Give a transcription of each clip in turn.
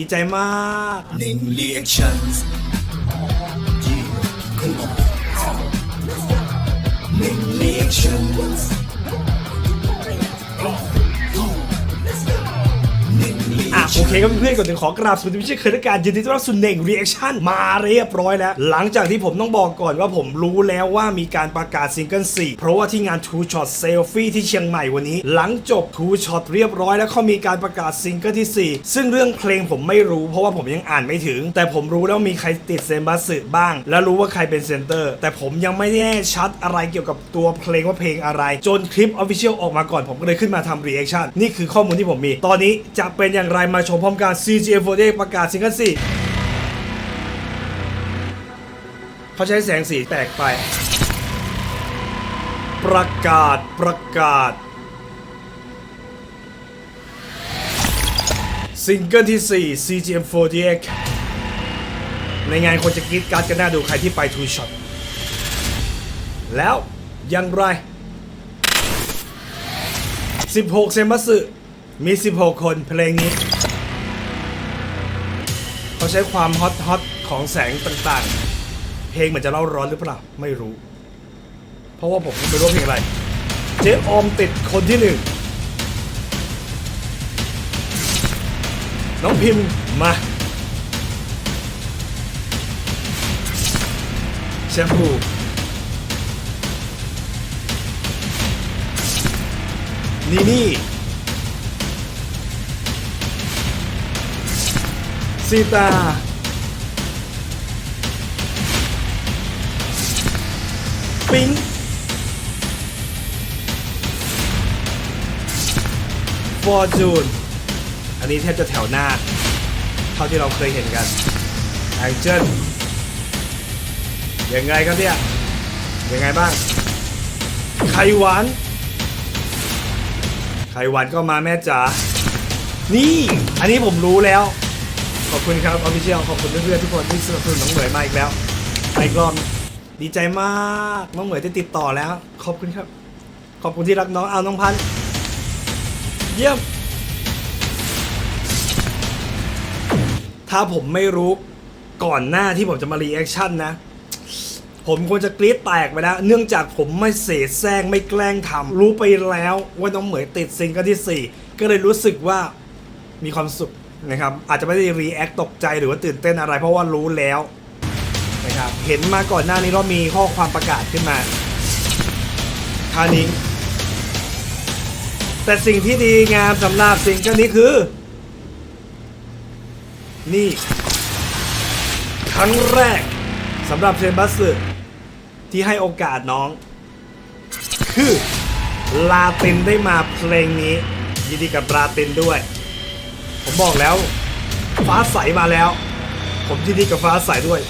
ดีใจมาก Ning reactions. Yeah, come on. Ning reactions. Ning โอเคครับเพื่อนๆก่อนถึงขอกราบสวัสดีไม่ใช่เคยการยินดีต้อนรับสู่เน่งรีแอคชั่นมาเรียบร้อยแล้ว หลังจากที่ผมต้องบอกก่อนว่าผมรู้แล้วว่ามีการประกาศซิงเกิล4เพราะว่าที่งาน Two Shot Selfie ที่เชียงใหม่วันนี้ หลังจบ Two Shot เรียบร้อย แล้วเขามีการประกาศซิงเกิลที่ 4 ซึ่งเรื่องเพลงผมไม่รู้เพราะว่าผมยังอ่านไม่ถึง แต่ผมรู้แล้วมีใครติดเซนบัสสึบ้าง และรู้ว่าใครเป็นเซนเตอร์ แต่ผมยังไม่แน่ชัดอะไรเกี่ยวกับตัวเพลงว่าเพลงอะไร จนคลิป Official ออกมาก่อนผมก็เลยขึ้นมาทำรีแอคชั่นนี่คือข้อมูลที่ผมมี ตอนนี้จะเป็นอย่างไรมาชมพร้อมกัน CGM48 ประกาศซิงเกิล4เขาใช้แสงสีแตกไป ประกาศประกาศ ซิงเกิลที่ 4 CGM48 ในงานคนจะกรีดการ์ดกันหน้าดูใครที่ไปทูช็อตแล้วยังไร 16 เซมัสสึมี 16 คนเพลงนี้ ใช้ความฮอตฮอตของแสงต่างๆ เพลงเหมือนจะเล่าร้อนหรือเปล่า ไม่รู้ เพราะว่าผมไม่รู้เพลงอะไร เจ๊ออมติดคนที่หนึ่ง น้องพิมพ์มาแชมพูนี่นี่ ซีตา ปิงฟอร์จูน อันนี้แทบจะแถวหน้า เท่าที่เราเคยเห็นกันแองเจิลยังไงครับเนี่ย ยังไงบ้าง ไขหวาน ไขหวานก็มาแม่จ๋า นี่ อันนี้ผมรู้แล้ว ขอบคุณครับออฟฟิเชียลขอบคุณเพื่อนๆทุกคนที่สนับสนุนน้องเหมยมาอีกแล้วไปกรอบดีใจมากน้องเหมยได้ติดต่อแล้ว ขอบคุณครับ ขอบคุณที่รักน้องเอาน้องพันเยี่ยม ถ้าผมไม่รู้ก่อนหน้าที่ผมจะมารีแอคชั่นนะ ผมควรจะกรี๊ดแตกไปแล้ว เนื่องจากผมไม่เสแสร้งไม่แกล้งทำรู้ไปแล้วว่าน้องเหมยติดซิงเกิลที่ 4 ก็เลยรู้สึกว่ามีความสุข นะครับอาจจะไม่ได้รีแอคตกใจหรือว่าตื่นเต้นอะไร เพราะว่ารู้แล้วนะครับเห็นมาก่อนหน้านี้เรามีข้อความประกาศขึ้นมาครานี้แต่สิ่งที่ดีงามสำหรับซิงเกิลนี้คือ นี่ ครั้งแรกสำหรับเทรนบัสสึที่ให้โอกาสน้อง คือลาตินได้มาเพลงนี้ ยินดีกับลาตินด้วย ผมบอกแล้ว ฟ้าใสมาแล้ว ผมยินดีกับฟ้าใสด้วย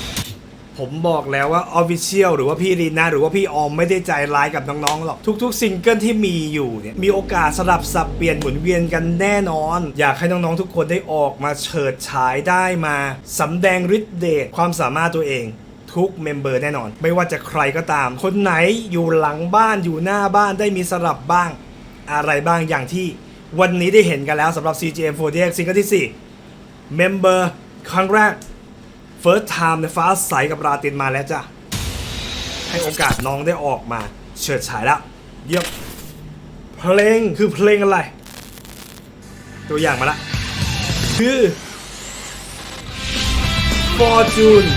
ผมบอกแล้วว่าออฟฟิเชียลหรือว่าพี่รีนาหรือว่าพี่ออมไม่ได้ใจร้ายกับน้องๆหรอก ทุกๆซิงเกิลที่มีอยู่เนี่ยมีโอกาสสลับสับเปลี่ยนหมุนเวียนกันแน่นอน อยากให้น้องๆทุกคนได้ออกมาเฉิดฉายได้มาสำแดงฤทธิ์เดชความสามารถตัวเองทุกเมมเบอร์แน่นอน ไม่ว่าจะใครก็ตาม คนไหนอยู่หลังบ้านอยู่หน้าบ้านได้มีสลับบ้าง อะไรบ้างอย่างที่ วันนี้ได้เห็นกันแล้วสำหรับ CGM48 ซิงเกิลที่4เมมเบอร์ครั้งแรก First Time ในฟ้าใสกับราตินมาแล้วจ้ะ ให้โอกาสน้องได้ออกมาเฉิดฉายแล้ว เยี่ยมเพลงคือเพลงอะไร ตัวอย่างมาละ คือ Fortune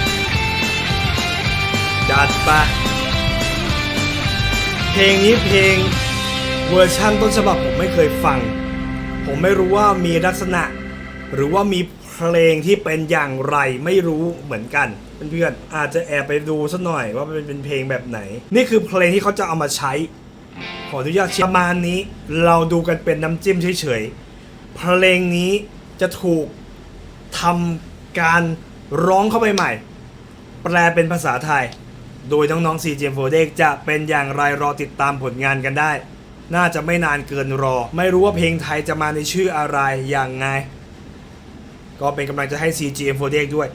จัดปะเพลงนี้เพลงเวอร์ชั่นต้นฉบับผมไม่เคยฟัง ผมไม่รู้ว่ามีลักษณะ หรือว่ามีเพลงที่เป็นอย่างไรไม่รู้เหมือนกันเพื่อนๆอาจจะแอบไปดูสัหน่อยว่าเป็นเพลงแบบไหน นี่คือเพลงที่เขาจะเอามาใช้ ขออนุญาตเชียร์ประมาณนี้ เราดูกันเป็นน้ำจิ้มเฉยๆเพลงนี้จะถูกทำการร้องเข้าไปใหม่ แปลเป็นภาษาไทย โดยน้องๆ CGM48 จะเป็นอย่างไรรอติดตามผลงานกันได้ น่าจะไม่นานเกินรอ ไม่รู้ว่าเพลงไทยจะมาในชื่ออะไรอย่างไง ก็เป็นกำลังจะให้ CGM48 ด้วย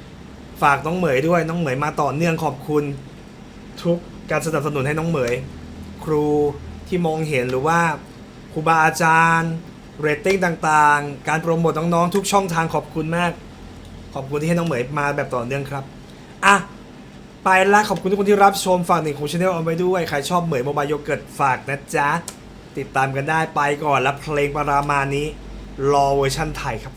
ฝากน้องเหมยด้วยน้องเหมยมาต่อเนื่องขอบคุณ ทุกการสนับสนุนให้น้องเหมย ครูที่มองเห็นหรือว่าครูบาอาจารย์เรตติ้งต่างๆ การโปรโมทน้องๆทุกช่องทางขอบคุณมาก ขอบคุณที่ให้น้องเหมยมาแบบต่อเนื่องครับอะไปละขอบคุณทุกคนที่รับชมฝากหนึ่งของช anel เอาไว้ด้วย ใครชอบเหมยโมบายโยเกิร์ตฝากนะจ๊ะ ติดตามกันได้ไปก่อน แล้วเพลงประมาณนี้ รอเวอร์ชั่นไทยครับ